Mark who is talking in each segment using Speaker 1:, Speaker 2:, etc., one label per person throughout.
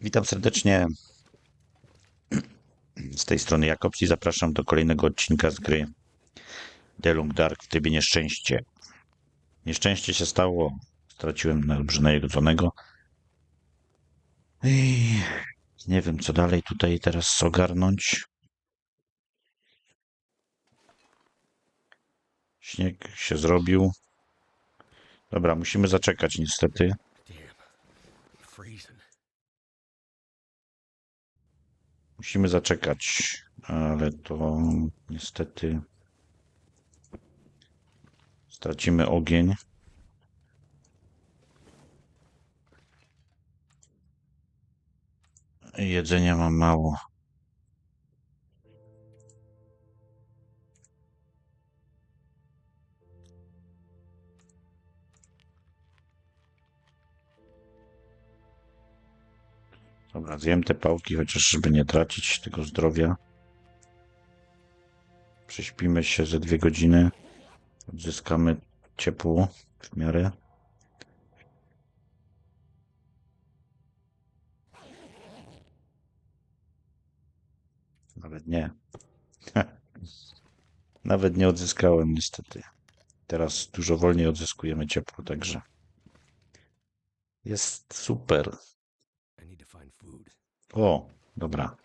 Speaker 1: Witam serdecznie. Z tej strony Jakobs i zapraszam do kolejnego odcinka z gry The Long Dark w trybie nieszczęście. Nieszczęście się stało. Straciłem Nalbrzyna Jedzonego. I nie wiem, co dalej tutaj teraz ogarnąć. Śnieg się zrobił. Dobra, musimy zaczekać niestety.
Speaker 2: Damn.
Speaker 1: Musimy zaczekać, ale to niestety stracimy ogień. Jedzenia mam mało. Dobra, zjem te pałki, chociaż żeby nie tracić tego zdrowia. Prześpimy się ze dwie godziny. Odzyskamy ciepło w miarę. Nawet nie. Nawet nie odzyskałem niestety. Teraz dużo wolniej odzyskujemy ciepło, także jest super.
Speaker 2: I need to find food.
Speaker 1: O, dobra.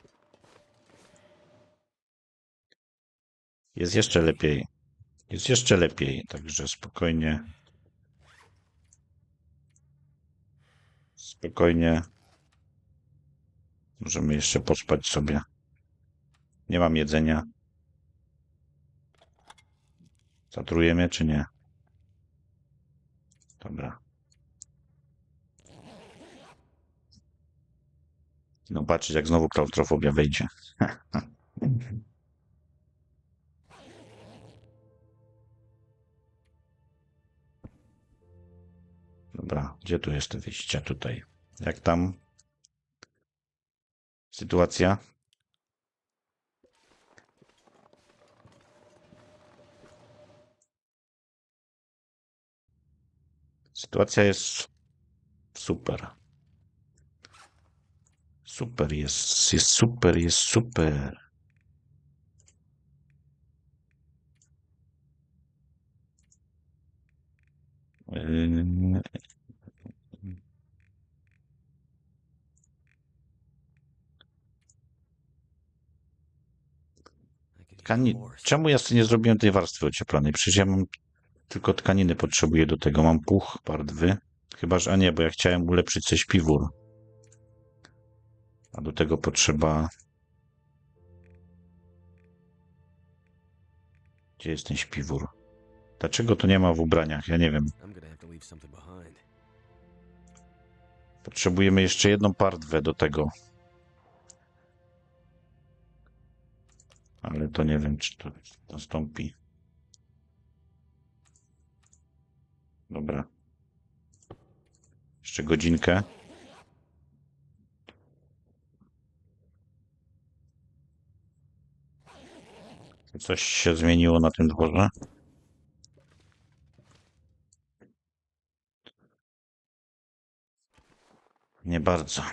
Speaker 1: Jest jeszcze lepiej. Jest jeszcze lepiej, także spokojnie. Spokojnie. Możemy jeszcze pospać sobie. Nie mam jedzenia. Zatrujemy czy nie? Dobra. No patrzeć jak znowu klaustrofobia wejdzie. Dobra, gdzie tu jest wyjście? Tutaj. Jak tam? Sytuacja? Sytuacja jest super. Super jest, jest super, jest super. Yy, Tkani... Czemu ja sobie nie zrobiłem tej warstwy ocieplanej? Przecież ja mam tylko tkaniny potrzebuję do tego. Mam puch, pardwy. Chyba, że... A nie, bo ja chciałem ulepszyć sobie śpiwór. A do tego potrzeba... Gdzie jest ten śpiwór? Dlaczego to nie ma w ubraniach? Ja nie wiem. Potrzebujemy jeszcze jedną pardwę do tego. Ale to nie wiem, czy to nastąpi. Dobra. Jeszcze godzinkę. Coś się zmieniło na tym dworze? Nie bardzo.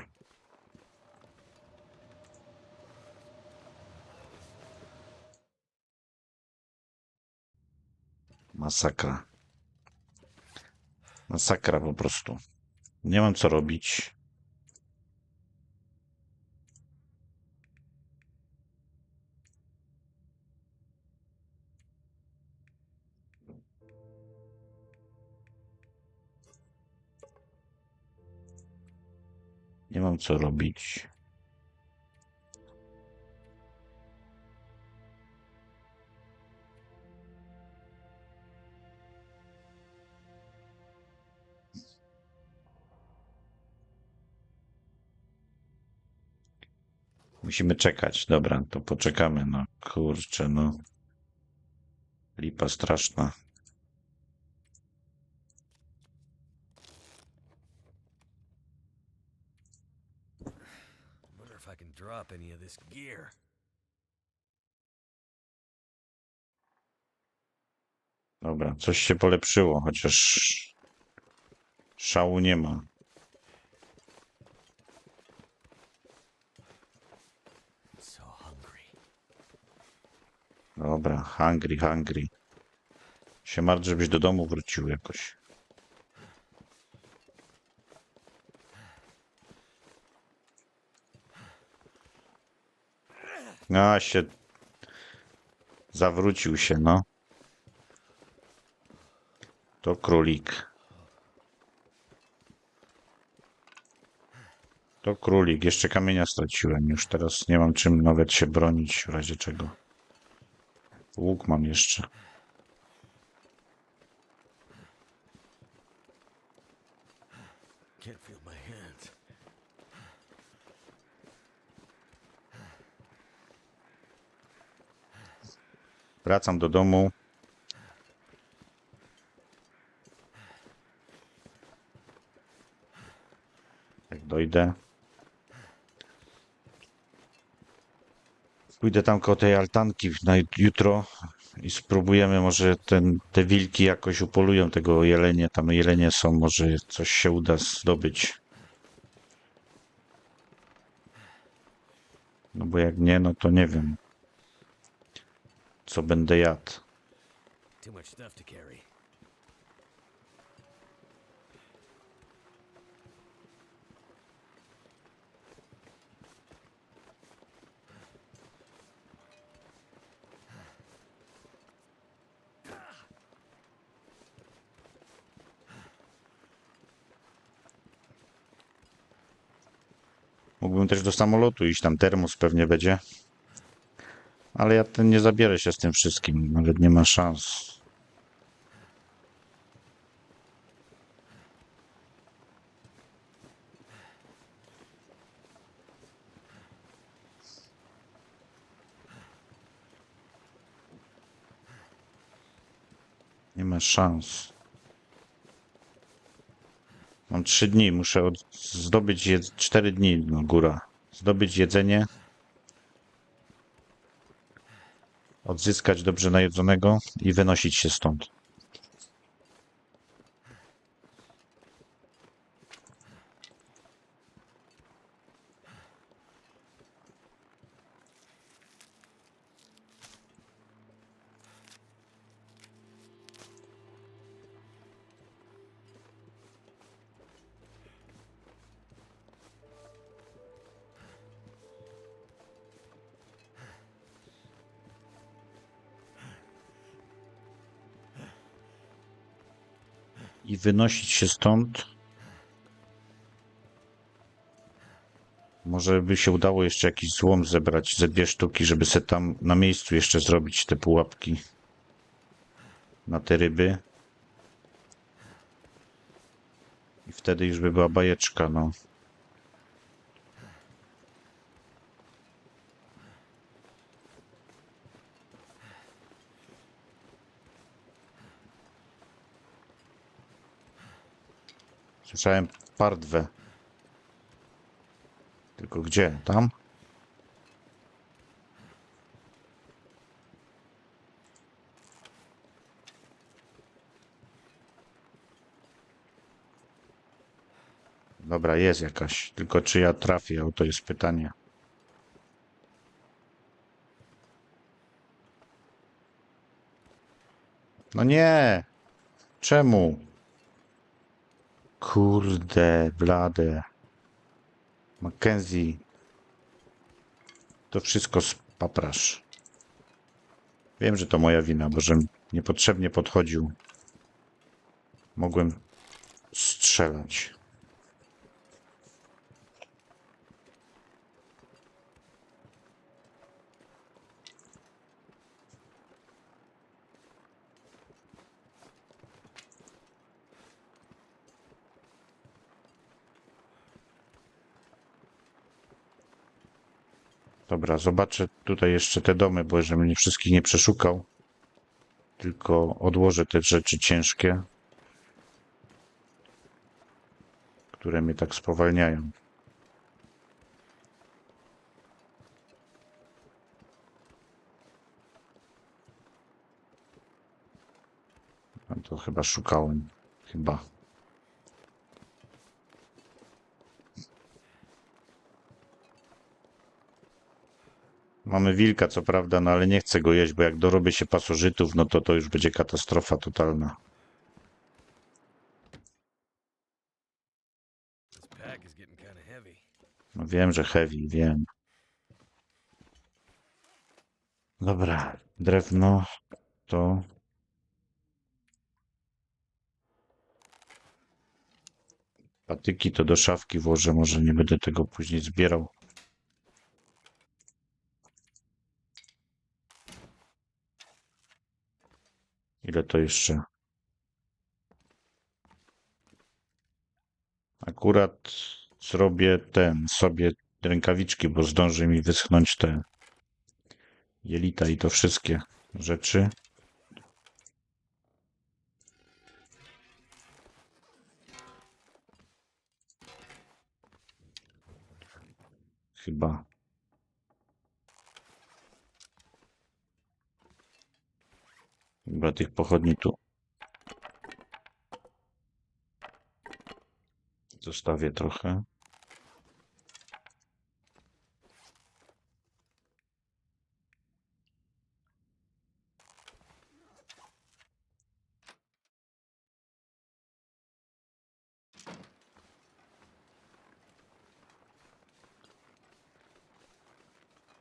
Speaker 1: Masakra. Masakra po prostu. Nie mam co robić. Nie mam co robić. Musimy czekać. Dobra, to poczekamy. No kurczę, no. Lipa straszna.
Speaker 2: I can drop any of this gear.
Speaker 1: Dobra, coś się polepszyło, chociaż szału nie ma. Dobra, hungry, hungry. Się martw, żebyś do domu wrócił jakoś. A się. Zawrócił się, no. To królik. To królik. Jeszcze kamienia straciłem. Już teraz nie mam czym nawet się bronić, w razie czego. Łuk mam jeszcze. Wracam do domu. Jak dojdę. Pójdę tam koło tej altanki na jutro i spróbujemy może ten, te wilki jakoś upolują tego jelenie. Tam jelenie są, może coś się uda zdobyć. No bo jak nie, no to nie wiem. Co będę jadł. Mógłbym też do samolotu iść, tam termos pewnie będzie. Ale ja ten nie zabierę się z tym wszystkim, nawet nie ma szans. Nie ma szans. Mam trzy dni, muszę zdobyć cztery dni, no góra. Zdobyć jedzenie. Odzyskać dobrze najedzonego i wynosić się stąd. I wynosić się stąd. Może by się udało jeszcze jakiś złom zebrać ze dwie sztuki, żeby se tam na miejscu jeszcze zrobić te pułapki na te ryby. I wtedy już by była bajeczka, no. Słyszałem pardwę. Tylko gdzie? Tam? Dobra, jest jakaś. Tylko czy ja trafię? O to jest pytanie. No nie! Czemu? Kurde, blade. Mackenzie. To wszystko spaprasz. Wiem, że to moja wina, bo żem niepotrzebnie podchodził. Mogłem strzelać. Dobra, zobaczę tutaj jeszcze te domy, bo żebym nie wszystkich nie przeszukał. Tylko odłożę te rzeczy ciężkie, które mnie tak spowalniają. No to chyba szukałem. Chyba. Mamy wilka, co prawda, no ale nie chcę go jeść, bo jak dorobię się pasożytów, no to to już będzie katastrofa totalna. No wiem, że heavy, wiem. Dobra, drewno to... Patyki to do szafki włożę, może nie będę tego później zbierał. Ile to jeszcze? Akurat zrobię ten, sobie rękawiczki, bo zdąży mi wyschnąć te jelita i to wszystkie rzeczy. Chyba. Chyba tych pochodni tu. Zostawię trochę.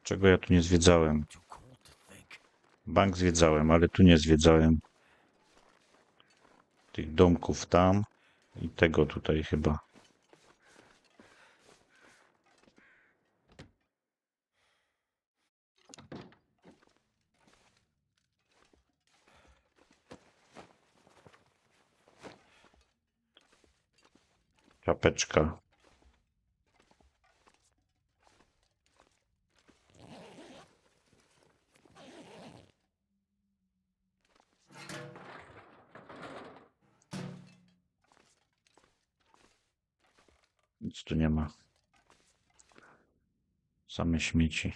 Speaker 1: Czego ja tu nie zwiedzałem? Bank zwiedzałem, ale tu nie zwiedzałem. Tych domków tam i tego tutaj chyba. Czapeczka. Same śmieci.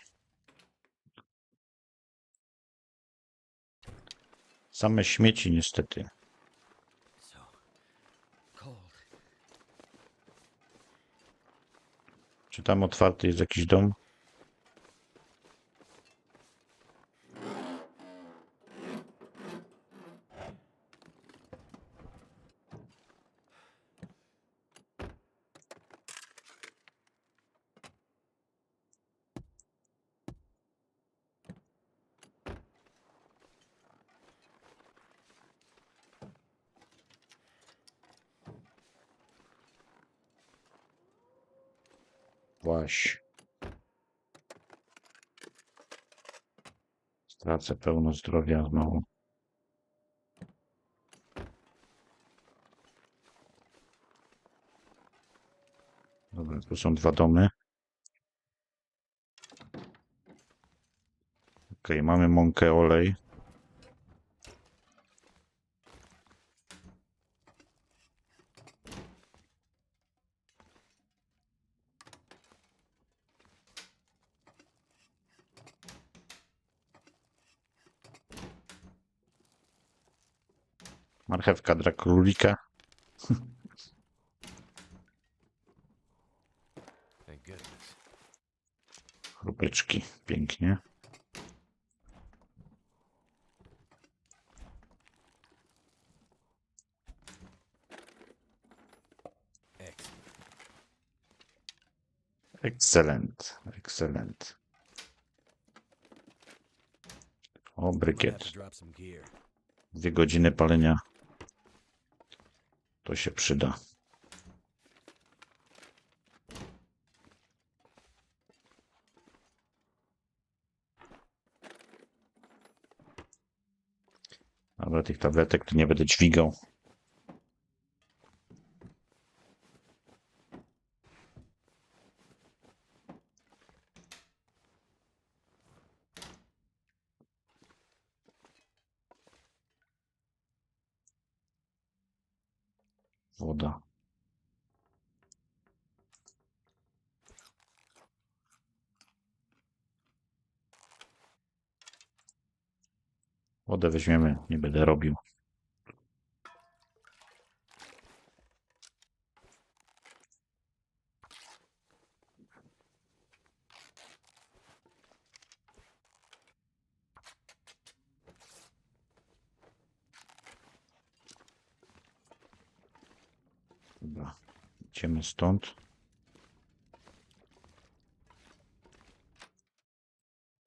Speaker 1: Same śmieci niestety. Czy tam otwarty jest jakiś dom? Właśnie. Stracę pełno zdrowia znowu. Dobra, tu są dwa domy. Ok, mamy mąkę, olej. Marchewka dla królika. Chrupeczki. Pięknie.
Speaker 2: Excellent.
Speaker 1: Excellent. O, brykiet. Dwie godziny palenia. To się przyda. Dobra, tych tabletek to nie będę dźwigał. Wodę weźmiemy, nie będę robił. Dobra, idziemy stąd.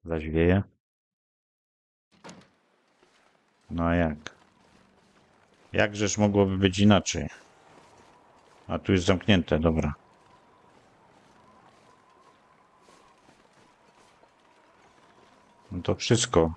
Speaker 1: Zaś wieje. No a jak? Jakżeż mogłoby być inaczej? A tu jest zamknięte, dobra. No to wszystko.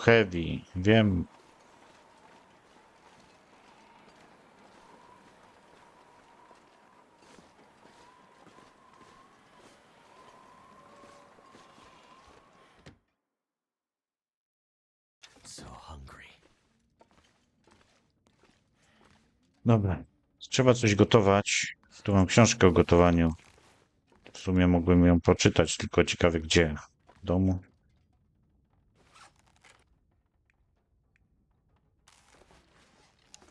Speaker 2: Heavy.
Speaker 1: Wiem. Dobra. Trzeba coś gotować. Tu mam książkę o gotowaniu. W sumie mógłbym ją poczytać, tylko ciekawe gdzie. W domu.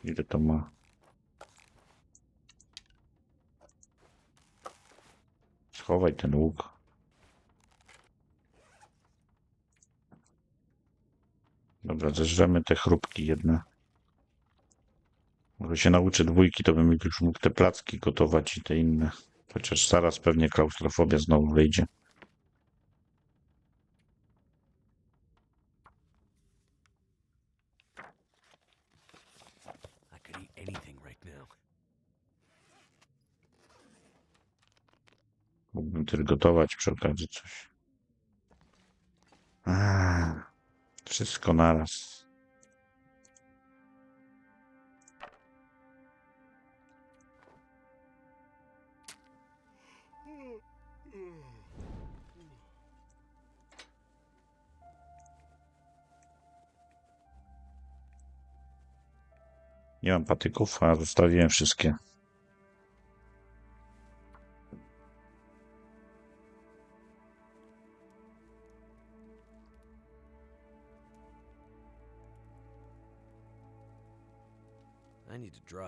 Speaker 1: Ile to ma? Schowaj ten łuk. Dobra, zeżremy te chrupki jedne. Może się nauczę dwójki, to bym już mógł te placki gotować i te inne. Chociaż zaraz pewnie klaustrofobia znowu wyjdzie. Mógłbym też gotować przy okazji coś. A, wszystko naraz. Nie mam patyków, a zostawiłem wszystkie.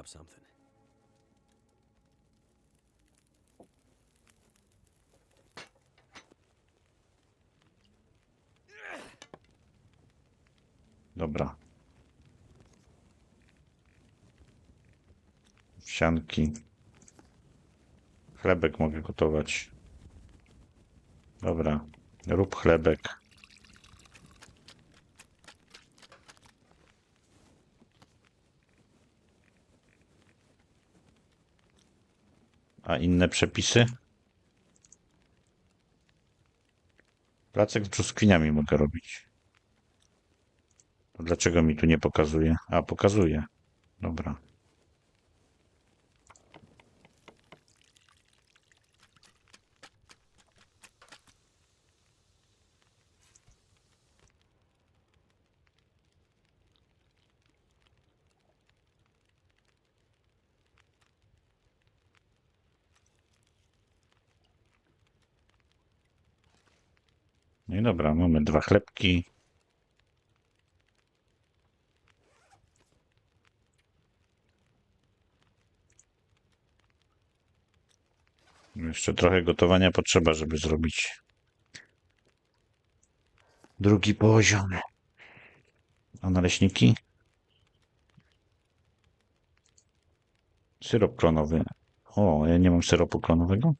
Speaker 2: Something.
Speaker 1: Dobra. Wsianki. Chlebek mogę gotować. Dobra. Rób chlebek. A inne przepisy? Placek z brzoskwiniami mogę robić. Dlaczego mi tu nie pokazuje? A, pokazuje. Dobra. No i dobra, mamy dwa chlebki. Jeszcze trochę gotowania potrzeba, żeby zrobić drugi poziom. A naleśniki? Syrop klonowy. O, ja nie mam syropu klonowego?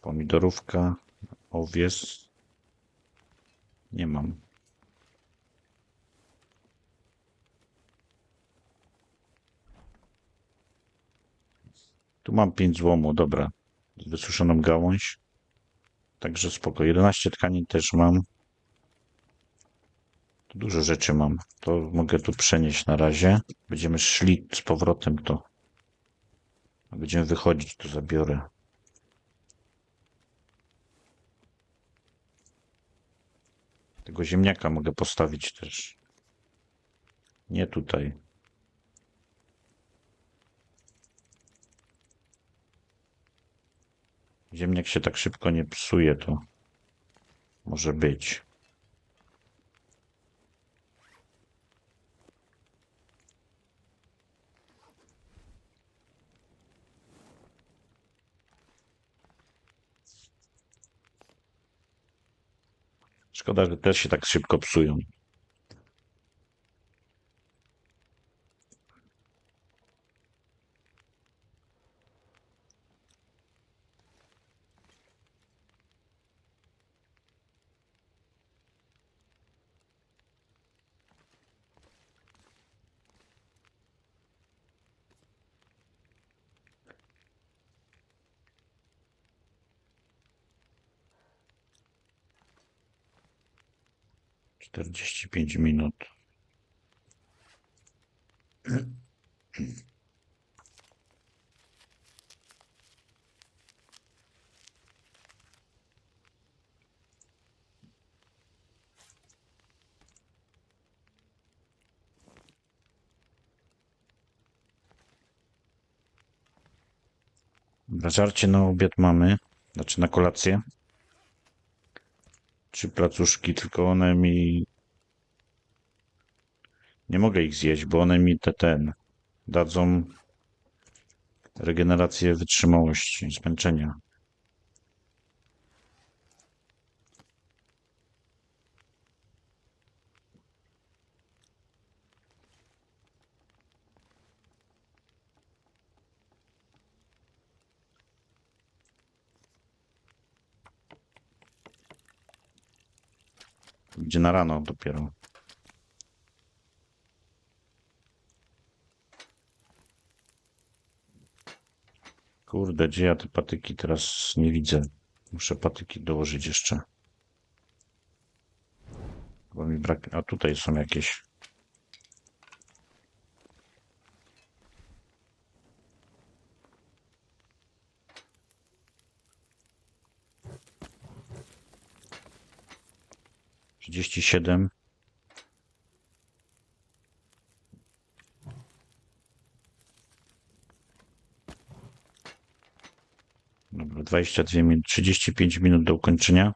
Speaker 1: Pomidorówka, owies. Nie mam. Tu mam 5 złomu, dobra. Wysuszoną gałąź. Także spoko. 11 tkanin też mam. Dużo rzeczy mam. To mogę tu przenieść na razie. Będziemy szli z powrotem, to będziemy wychodzić, to zabiorę. Tego ziemniaka mogę postawić też. Nie tutaj. Ziemniak się tak szybko nie psuje, to może być. Szkoda, że też się tak szybko psują. Czterdzieści pięć minut. Dobra, Żarcie na obiad mamy, znaczy na kolację. Trzy placuszki, tylko one mi... Nie mogę ich zjeść, bo one mi te ten dadzą regenerację wytrzymałości, zmęczenia. Będzie na rano dopiero. Kurde, gdzie ja te patyki teraz nie widzę? Muszę patyki dołożyć jeszcze. Bo mi brak... A tutaj są jakieś. Trzydzieści siedem. Dobra, 22 minut, 35 minut do ukończenia.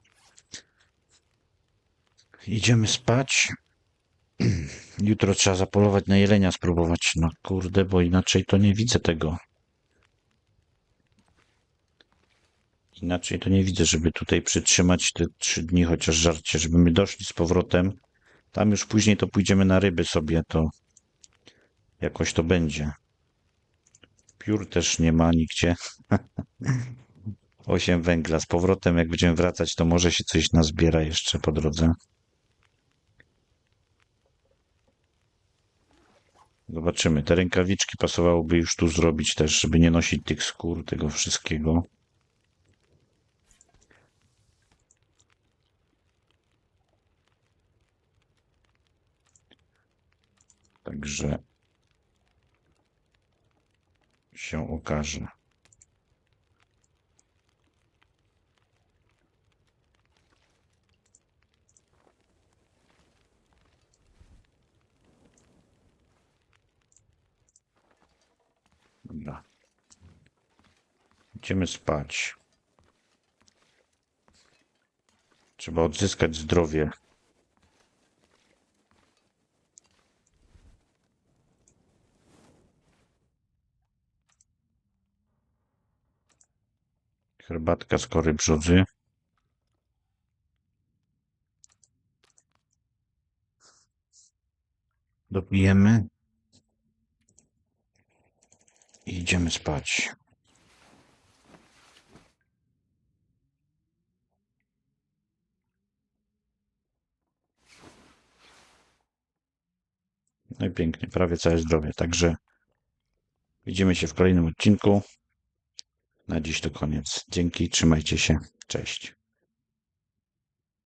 Speaker 1: Idziemy spać. Jutro trzeba zapolować na jelenia, spróbować. No kurde, bo inaczej to nie widzę tego. Inaczej to nie widzę, żeby tutaj przytrzymać te trzy dni chociaż żarcie, żeby my doszli z powrotem. Tam już później to pójdziemy na ryby sobie, to jakoś to będzie. Piór też nie ma nigdzie. 8 węgla. Z powrotem, jak będziemy wracać, to może się coś nazbiera jeszcze po drodze. Zobaczymy. Te rękawiczki pasowałoby już tu zrobić też, żeby nie nosić tych skór, tego wszystkiego. Także się okaże. Dobra. Idziemy spać. Trzeba odzyskać zdrowie. Herbatka z kory brzodzy. Dopijemy. I idziemy spać. No i pięknie, prawie całe zdrowie. Także widzimy się w kolejnym odcinku. Na dziś to koniec. Dzięki, trzymajcie się. Cześć.